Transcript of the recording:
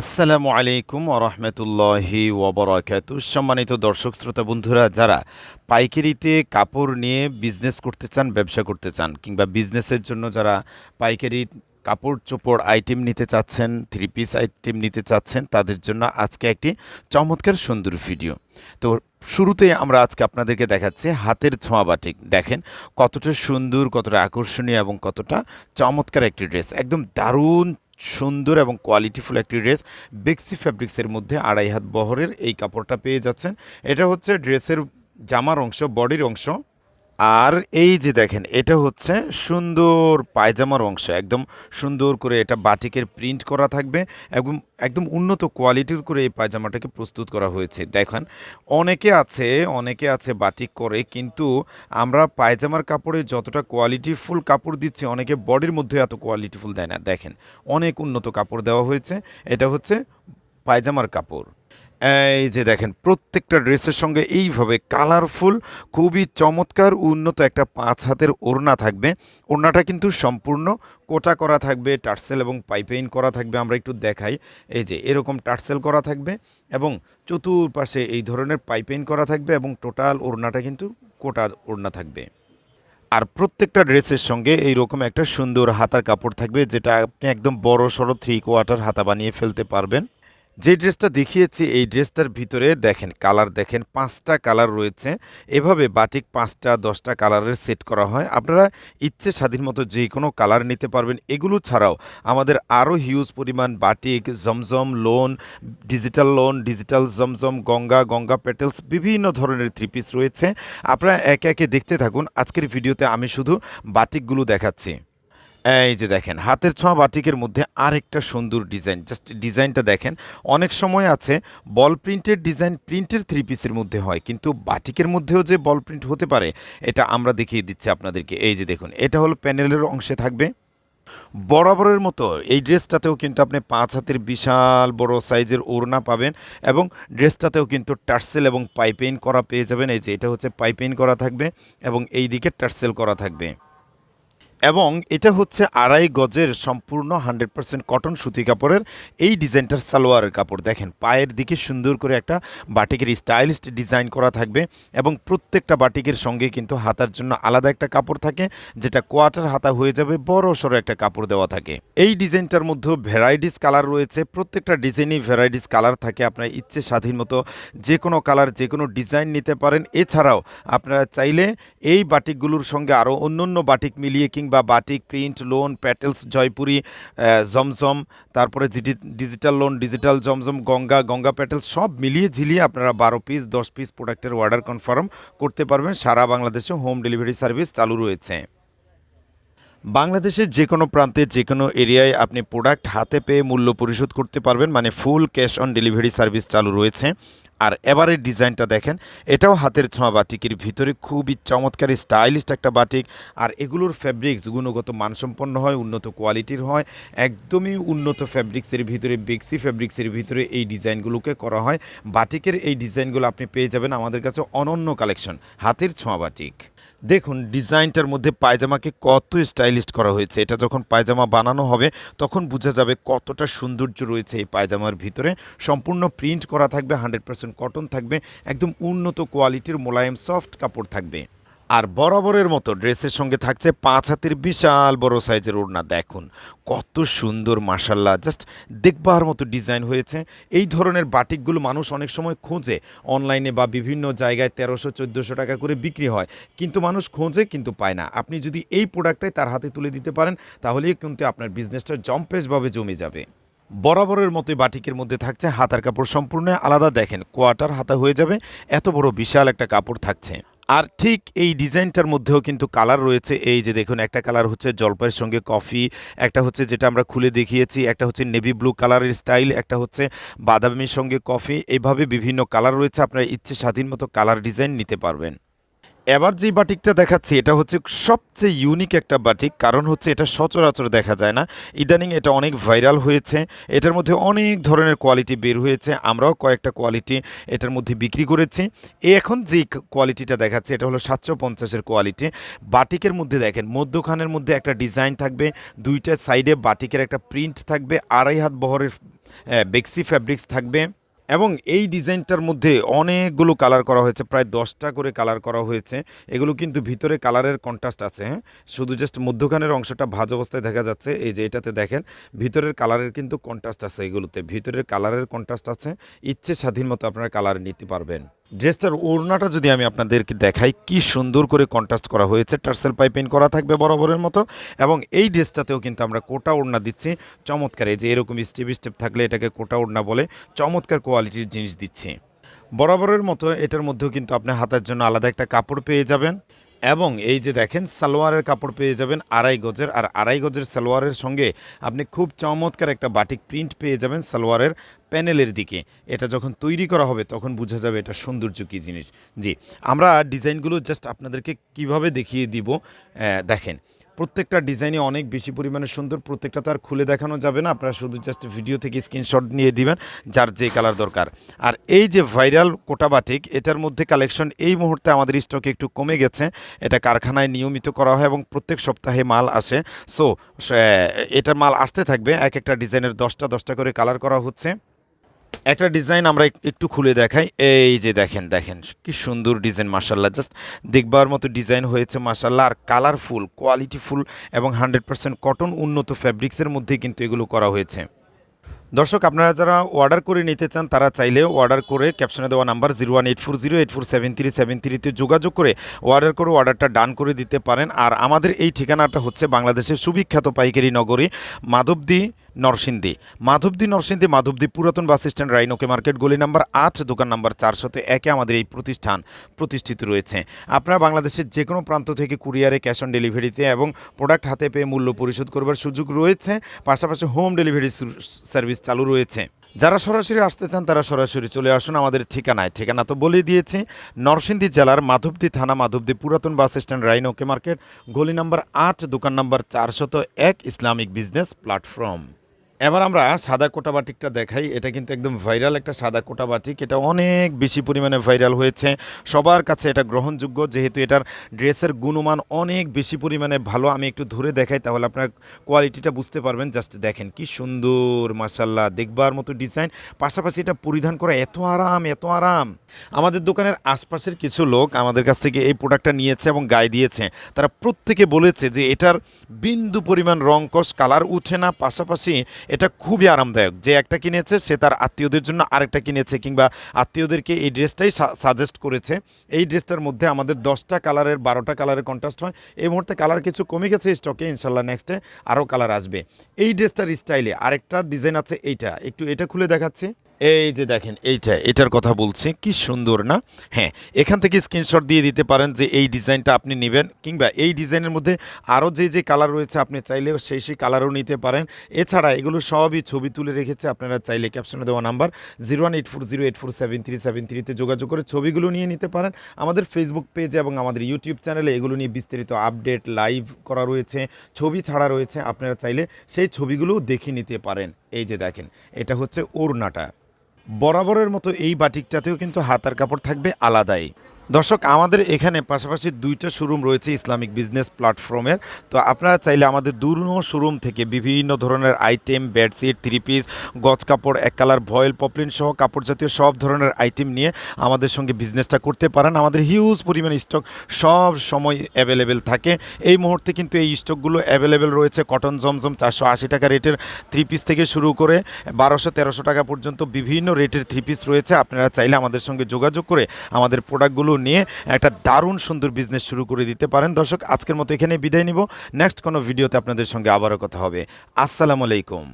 আসসালামু আলাইকুম ওরহমতুল্লাহি ওবরাকাত সম্মানিত দর্শক, শ্রোতা, বন্ধুরা, যারা পাইকারিতে কাপড় নিয়ে বিজনেস করতে চান, ব্যবসা করতে চান, কিংবা বিজনেসের জন্য যারা পাইকারি কাপড় চোপড় আইটেম নিতে চাচ্ছেন থ্রি পিস আইটেম নিতে চাচ্ছেন, তাদের জন্য আজকে একটি চমৎকার সুন্দর ভিডিও তো শুরুতেই আমরা আজকে আপনাদেরকে দেখাচ্ছি হাতের ছোঁয়া বাটিক দেখেন কতটা সুন্দর, কতটা আকর্ষণীয় এবং কতটা চমৎকার একটি ড্রেস একদম দারুণ সুন্দর এবং কোয়ালিটিফুল একটি ড্রেস বেক্সি ফ্যাব্রিক্সের মধ্যে আড়াই হাত বহরের এই কাপড়টা পেয়ে যাচ্ছেন। এটা হচ্ছে ড্রেসের জামার অংশ বডির অংশ। আর এই যে দেখেন, এটা হচ্ছে সুন্দর পায়জামার অংশ। একদম সুন্দর করে এটা বাটিকের প্রিন্ট করা থাকবে এবং একদম উন্নত কোয়ালিটির করে এই পায়জামাটাকে প্রস্তুত করা হয়েছে। দেখেন, অনেকে আছে অনেকে আছে বাটিক করে, কিন্তু আমরা পায়জামার কাপড়ে যতটা কোয়ালিটিফুল কাপড় দিচ্ছি, অনেকে বডির মধ্যে এত কোয়ালিটিফুল দেয় না। দেখেন, অনেক উন্নত কাপড় দেওয়া হয়েছে। এটা হচ্ছে পায়জামার কাপড়। এই যে দেখেন, প্রত্যেকটা ড্রেসের সঙ্গে এইভাবে কালারফুল, খুবই চমৎকার, উন্নত একটা পাঁচ হাতের ওড়না থাকবে। ওড়নাটা কিন্তু সম্পূর্ণ কোটা করা থাকবে, টার্সেল এবং পাইপেইন করা থাকবে, আমরা একটু দেখাই। এই যে, এরকম টার্সেল করা থাকবে এবং চতুর্পাশে এই ধরনের পাইপেইন করা থাকবে এবং টোটাল ওড়নাটা কিন্তু কোটা ওড়না থাকবে। আর প্রত্যেকটা ড্রেসের সঙ্গে এইরকম একটা সুন্দর হাতার কাপড় থাকবে, যেটা আপনি একদম বড় সড়ো থ্রি কোয়ার্টার হাতা বানিয়ে ফেলতে পারবেন। যে ড্রেসটা দেখিয়েছি, এই ড্রেসটার ভিতরে দেখেন কালার দেখেন পাঁচটা কালার রয়েছে। এভাবে বাটিক পাঁচটা, দশটা কালারের সেট করা হয়। আপনারা ইচ্ছে স্বাধীন মতো যে কোনো কালার নিতে পারবেন। এগুলো ছাড়াও আমাদের আরও হিউজ পরিমাণ বাটিক, জমজম লোন, ডিজিটাল লোন, ডিজিটাল জমজম, গঙ্গা গঙ্গা পেটেলস বিভিন্ন ধরনের থ্রি পিস রয়েছে। আপনারা একে একে দেখতে থাকুন। আজকের ভিডিওতে আমি শুধু বাটিকগুলো দেখাচ্ছি। এই যে দেখেন, হাতের ছোঁয়া বাটিকের মধ্যে আরেকটা সুন্দর ডিজাইন, জাস্ট ডিজাইনটা দেখেন, অনেক সময় আছে বল প্রিন্টের ডিজাইন প্রিন্টের থ্রি পিসের মধ্যে হয়, কিন্তু বাটিকের মধ্যেও যে বল প্রিন্ট হতে পারে, এটা আমরা দেখিয়ে দিচ্ছি আপনাদেরকে। এই যে দেখুন, এটা হলো প্যানেলের অংশে থাকবে। বরাবরের মতো এই ড্রেসটাতেও কিন্তু আপনি পাঁচ হাতের বিশাল বড় সাইজের ওড়না পাবেন এবং ড্রেসটাতেও কিন্তু টার্সেল এবং পাইপেইন করা পেয়ে যাবেন। এই যে এটা হচ্ছে পাইপেইন করা থাকবে এবং এই দিকে টার্সেল করা থাকবে। এবং এটা হচ্ছে আড়াই গজের সম্পূর্ণ হান্ড্রেড পার্সেন্ট কটন সুতি কাপড়ের এই ডিজাইনটার সালোয়ারের কাপড়। দেখেন, পায়ের দিকে সুন্দর করে একটা বাটিকের স্টাইলিস্ট ডিজাইন করা থাকবে এবং প্রত্যেকটা বাটিকের সঙ্গে কিন্তু হাতার জন্য আলাদা একটা কাপড় থাকে, যেটা কোয়ার্টার হাতা হয়ে যাবে, বড় সড়ো একটা কাপড় দেওয়া থাকে। এই ডিজাইনটার মধ্যেও ভ্যারাইটিস কালার রয়েছে, প্রত্যেকটা ডিজাইনই ভ্যারাইটিস কালার থাকে, আপনার ইচ্ছে স্বাধীন মতো যে কোনো কালার, যে কোনো ডিজাইন নিতে পারেন। এছাড়াও আপনারা চাইলে এই বাটিকগুলোর সঙ্গে আরও অন্য অন্য বাটিক মিলিয়ে কিংবা batik, print, lawn, petals, Jaipuri জমজম, তারপরে ডিজিটাল লোন, ডিজিটাল জমজম, গঙ্গা গঙ্গা প্যাটেলস, সব মিলিয়ে ঝিলিয়ে আপনারা বারো পিস দশ পিস প্রোডাক্টের অর্ডার কনফার্ম করতে পারবেন। সারা বাংলাদেশে হোম ডেলিভারি সার্ভিস চালু রয়েছে। বাংলাদেশের যে কোনো প্রান্তে, যে কোনো এরিয়ায় আপনি প্রোডাক্ট হাতে পেয়ে মূল্য পরিশোধ করতে পারবেন। মানে full cash on delivery service চালু রয়েছে। আর এবারের ডিজাইনটা দেখেন, এটাও হাতের ছোঁয়া বাটিকের ভিতরে খুবই চমৎকার স্টাইলিশ একটা বাটিক। আর এগুলোর ফ্যাব্রিক্স গুণগত মানসম্পন্ন হয়, উন্নত কোয়ালিটির হয়, একদমই উন্নত ফ্যাব্রিক্সের ভিতরে, বেক্সি ফ্যাব্রিক্সের ভিতরে এই ডিজাইনগুলোকে করা হয়। বাটিকের এই ডিজাইনগুলো আপনি পেয়ে যাবেন আমাদের কাছে অনন্য কালেকশন হাতের ছোঁয়া বাটিক। দেখুন, ডিজাইনটার মধ্যে পায়জামাকে কত স্টাইলিস্ট করা হয়েছে। এটা যখন পায়জামা বানানো হবে, তখন বোঝা যাবে কতটা সৌন্দর্য রয়েছে এই পায়জামার ভিতরে। সম্পূর্ণ প্রিন্ট করা থাকবে, হান্ড্রেড পার্সেন্ট কটন থাকবে, একদম উন্নত কোয়ালিটির মোলায়েম সফট কাপড় থাকবে। আর বরাবরের মতো ড্রেসের সঙ্গে থাকছে পাঁচ হাতের বিশাল বড় সাইজের ওড়না। দেখুন, কত সুন্দর মাসাল্লাহ জাস্ট দেখবার মতো ডিজাইন হয়েছে। এই ধরনের বাটিকগুলো মানুষ অনেক সময় খোঁজে। অনলাইনে বা বিভিন্ন জায়গায় তেরোশো, চোদ্দোশো টাকা করে বিক্রি হয়। কিন্তু মানুষ খোঁজে, কিন্তু পায় না। আপনি যদি এই প্রোডাক্টটাই তার হাতে তুলে দিতে পারেন, তাহলেই কিন্তু আপনার বিজনেসটা জম্পেশভাবে জমে যাবে। বরাবরের মতোই বাটিকের মধ্যে থাকছে হাতার কাপড় সম্পূর্ণ। আলাদা দেখেন, কোয়ার্টার হাতা হয়ে যাবে। এত বড় বিশাল একটা কাপড় থাকছে। আর ঠিক এই ডিজাইনটার মধ্যেও কিন্তু কালার রয়েছে। এই যে দেখুন, একটা কালার হচ্ছে জলপাইয়ের সঙ্গে কফি, একটা হচ্ছে যেটা আমরা খুলে দেখিয়েছি, একটা হচ্ছে নেভি ব্লু কালারের স্টাইল, একটা হচ্ছে বাদামির সঙ্গে কফি। এভাবে বিভিন্ন কালার রয়েছে, আপনার ইচ্ছে স্বাধীন মতো কালার ডিজাইন নিতে পারবেন। এবার যে বাটিকটা দেখাচ্ছি, এটা হচ্ছে সবচেয়ে ইউনিক একটা বাটিক। কারণ হচ্ছে এটা সচরাচর দেখা যায় না। ইদানিং এটা অনেক ভাইরাল হয়েছে। এটার মধ্যে অনেক ধরনের কোয়ালিটি বের হয়েছে। আমরাও কয়েকটা কোয়ালিটি এটার মধ্যে বিক্রি করেছি। এই এখন যে কোয়ালিটিটা দেখাচ্ছে, এটা হলো সাতশো পঞ্চাশের কোয়ালিটি বাটিকের মধ্যে দেখেন, মধ্যখানের মধ্যে একটা ডিজাইন থাকবে, দুইটা সাইডে বাটিকের একটা প্রিন্ট থাকবে, আড়াই হাত বহরের বেক্সি ফ্যাব্রিক্স থাকবে। এবং এই ডিজাইনটার মধ্যে অনেকগুলো কালার করা হয়েছে, প্রায় দশটা করে কালার করা হয়েছে। এগুলো কিন্তু ভিতরে কালারের কন্ট্রাস্ট আছে হ্যাঁ? শুধু জাস্ট মধ্যখানের অংশটা ভাজ অবস্থায় দেখা যাচ্ছে, এই যে এটাতে দেখেন, ভিতরের কালারের কিন্তু কন্ট্রাস্ট আছে এগুলোতে। ভিতরের কালারের কন্ট্রাস্ট আছে, ইচ্ছে স্বাধীন মতো আপনারা কালার নিতে পারবেন। ড্রেসটার ওড়নাটা যদি আমি আপনাদেরকে দেখাই, কি সুন্দর করে কন্ট্রাস্ট করা হয়েছে। টার্সেল পাইপিং করা থাকবে বরাবরের মতো এবং এই ড্রেসটাতেও কিন্তু আমরা কোটা ওড়না দিচ্ছি। চমৎকার, এই যে এরকম স্টেপ স্টেপ থাকলে এটাকে কোটা ওড়না বলে চমৎকার কোয়ালিটির জিনিস দিচ্ছি। বরাবরের মতো এটার মধ্যেও কিন্তু আপনি হাতের জন্য আলাদা একটা কাপড় পেয়ে যাবেন এবং এই যে দেখেন, সালোয়ারের কাপড় পেয়ে যাবেন আড়াই গজের আর আড়াই গজের সালোয়ারের সঙ্গে আপনি খুব চমৎকার একটা বাটিক প্রিন্ট পেয়ে যাবেন সালোয়ারের প্যানেলের দিকে। এটা যখন তৈরি করা হবে, তখন বোঝা যাবে এটা সৌন্দর্য কী জিনিস। জি, আমরা ডিজাইনগুলো জাস্ট আপনাদেরকে কীভাবে দেখিয়ে দিব দেখেন। প্রত্যেকটা ডিজাইনে অনেক বেশি পরিমাণে সুন্দর, প্রত্যেকটা তো আর খুলে দেখানো যাবে না। আপনারা শুধু জাস্ট ভিডিও থেকে স্ক্রিনশট নিয়ে দিবেন, যার যে কালার দরকার। আর এই যে ভাইরাল কোটা বাটিক এটার মধ্যে কালেকশন এই মুহূর্তে আমাদের স্টকে একটু কমে গেছে। এটা কারখানায় নিয়মিত করা হয় এবং প্রত্যেক সপ্তাহে মাল আসে। সো এটার মাল আসতে থাকবে। এক একটা ডিজাইনের দশটা দশটা করে কালার করা হচ্ছে। একটা ডিজাইন আমরা একটু খুলে দেখাই। এই যে দেখেন দেখেন, কি সুন্দর ডিজাইন মাসাল্লাহ জাস্ট দেখবার মতো ডিজাইন হয়েছে মাসাল্লাহ আর কালারফুল, কোয়ালিটিফুল এবং হান্ড্রেড পার্সেন্ট কটন উন্নত ফ্যাব্রিক্সের মধ্যে কিন্তু এগুলো করা হয়েছে। দর্শক, আপনারা যারা অর্ডার করে নিতে চান, তারা চাইলেও অর্ডার করে ক্যাপশনে দেওয়া number zero one eight four zero eight four seven three seven থ্রিতে যোগাযোগ করে অর্ডার করে অর্ডারটা ডান করে দিতে পারেন। আর আমাদের এই ঠিকানাটা হচ্ছে বাংলাদেশের সুবিখ্যাত পাইকারি নগরী, মাধবদী নরসিংদী। মাধবদী নরসিংদী, মাধবদী পুরাতন বাস স্ট্যান্ড, রাইনোকে মার্কেট, গলি নাম্বার আট, দোকান নাম্বার চারশত একে আমাদের এই প্রতিষ্ঠান প্রতিষ্ঠিত রয়েছে। আপনারা বাংলাদেশের যে কোনো প্রান্ত থেকে কুরিয়ারে ক্যাশ অন ডেলিভারিতে এবং প্রোডাক্ট হাতে পেয়ে মূল্য পরিশোধ করবার সুযোগ রয়েছে, পাশাপাশি হোম ডেলিভারি সার্ভিস চালু রয়েছে। যারা সরাসরি আসতে চান, তারা সরাসরি চলে আসুন আমাদের ঠিকানায়। ঠিকানা তো বলে দিয়েছি, নরসিংদী জেলার মাধবদী থানা, মাধবদী পুরাতন বাস স্ট্যান্ড, রাইনোকে মার্কেট, গলি নাম্বার আট, দোকান নাম্বার চারশত এক, ইসলামিক বিজনেস প্ল্যাটফর্ম। এবার আমরা সাদা কোটা বাটিকটা দেখাই। এটা কিন্তু একদম ভাইরাল একটা সাদা কোটা বাটিক। এটা অনেক বেশি পরিমাণে ভাইরাল হয়েছে। সবার কাছে এটা গ্রহণযোগ্য। যেহেতু এটার ড্রেসের গুণমান অনেক বেশি পরিমাণে ভালো, আমি একটু ধরে দেখাই, তাহলে আপনার কোয়ালিটিটা বুঝতে পারবেন। জাস্ট দেখেন কি সুন্দর মাসাল্লাহ দেখবার মতো ডিজাইন। পাশাপাশি এটা পরিধান করা এত আরাম এত আরাম। আমাদের দোকানের আশপাশের কিছু লোক আমাদের কাছ থেকে এই প্রোডাক্টটা নিয়েছে এবং গায়ে দিয়েছে। তারা প্রত্যেকে বলেছে যে এটার বিন্দু পরিমাণ রংকস কালার উঠে না। পাশাপাশি এটা খুবই আরামদায়ক। যে একটা কিনেছে, সে তার আত্মীয়দের জন্য আরেকটা কিনেছে কিংবা আত্মীয়দেরকে এই ড্রেসটাই সাজেস্ট করেছে। এই ড্রেসটার মধ্যে আমাদের দশটা কালারের, বারোটা কালারের কন্ট্রাস্ট হয়। এই মুহূর্তে কালার কিছু কমে গেছে স্টকে ইনশাল্লাহ নেক্সটে আরও কালার আসবে। এই ড্রেসটার স্টাইলে আরেকটা ডিজাইন আছে এইটা। একটু এটা খুলে দেখাচ্ছি। এই যে দেখেন, এইটা, এটার কথা বলছি, কি সুন্দর না? হ্যাঁ এখান থেকে স্ক্রিনশট দিয়ে দিতে পারেন যে এই ডিজাইনটা আপনি নেবেন, কিংবা এই ডিজাইনের মধ্যে আরও যে যে কালার রয়েছে আপনি চাইলেও সেই সেই কালারও নিতে পারেন। এছাড়া এগুলো সবই ছবি তুলে রেখেছে আপনারা চাইলে ক্যাপশনে দেওয়া number zero one eight four zero eight four seven three seven থ্রিতে যোগাযোগ করে ছবিগুলো নিয়ে নিতে পারেন। আমাদের ফেসবুক পেজে এবং আমাদের ইউটিউব চ্যানেলে এগুলো নিয়ে বিস্তারিত আপডেট লাইভ করা রয়েছে, ছবি ছাড়া রয়েছে, আপনারা চাইলে সেই ছবিগুলোও দেখে নিতে পারেন। এই যে দেখেন, এটা হচ্ছে ওড়নাটা। বরাবরের মতো এই বাটিকটাতেও কিন্তু হাতার কাপড় থাকবে আলাদাই। দর্শক, আমাদের এখানে পাশাপাশি দুইটা শোরুম রয়েছে ইসলামিক বিজনেস প্ল্যাটফর্মের তো আপনারা চাইলে আমাদের দুর্নো শোরুম থেকে বিভিন্ন ধরনের আইটেম বেডশিট থ্রি পিস গজ কাপড়, এক কালার ভয়েল পপলিন সহ কাপড় জাতীয় সব ধরনের আইটেম নিয়ে আমাদের সঙ্গে বিজনেসটা করতে পারেন। আমাদের হিউজ পরিমাণ স্টক সব সময় অ্যাভেলেবেল থাকে। এই মুহূর্তে কিন্তু এই স্টকগুলো অ্যাভেলেবেল রয়েছে কটন জমজম চারশো আশি টাকা রেটের থ্রি পিস থেকে শুরু করে বারোশো তেরোশো টাকা পর্যন্ত বিভিন্ন রেটের থ্রি পিস রয়েছে। আপনারা চাইলে আমাদের সঙ্গে যোগাযোগ করে আমাদের প্রোডাক্টগুলো নিয়ে একটা দারুণ সুন্দর বিজনেস শুরু করে দিতে পারেন। দর্শক, আজকের মতো এখানে বিদায় নিব। নেক্সট কোনো ভিডিওতে আপনাদের সঙ্গে আবারও কথা হবে। আসসালামু আলাইকুম।